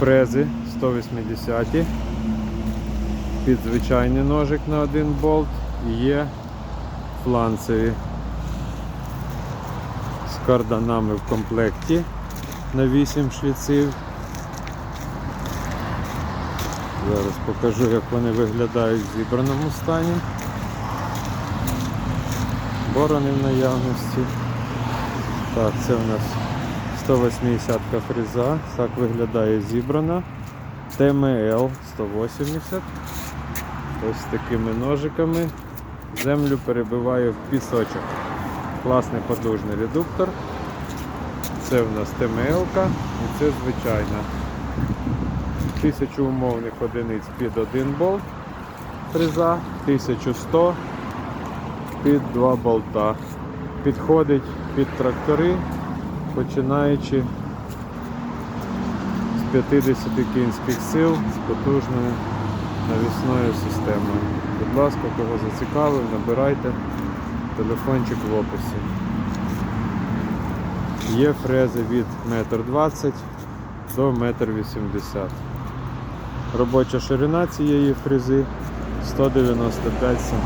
фрези 180 під звичайний ножик на один болт і є фланцеві з карданами в комплекті на 8 шліців. Зараз покажу, як вони виглядають в зібраному стані. Борони в наявності. Так, це у нас 180 фреза. Так виглядає зібрана. ТМЛ 180. Ось такими ножиками. Землю перебиваю в пісочок. Класний потужний редуктор. Це в нас ТМЛ і це звичайна. 1000 умовних одиниць під один болт фреза, 1100 під два болта. Підходить під трактори, починаючи з 50 кінських сил з потужною навісною системою. Будь ласка, кого зацікавив, набирайте телефончик в описі. Є фрези від 1,20 м до 1,80 м. Робоча ширина цієї фрези 195 см.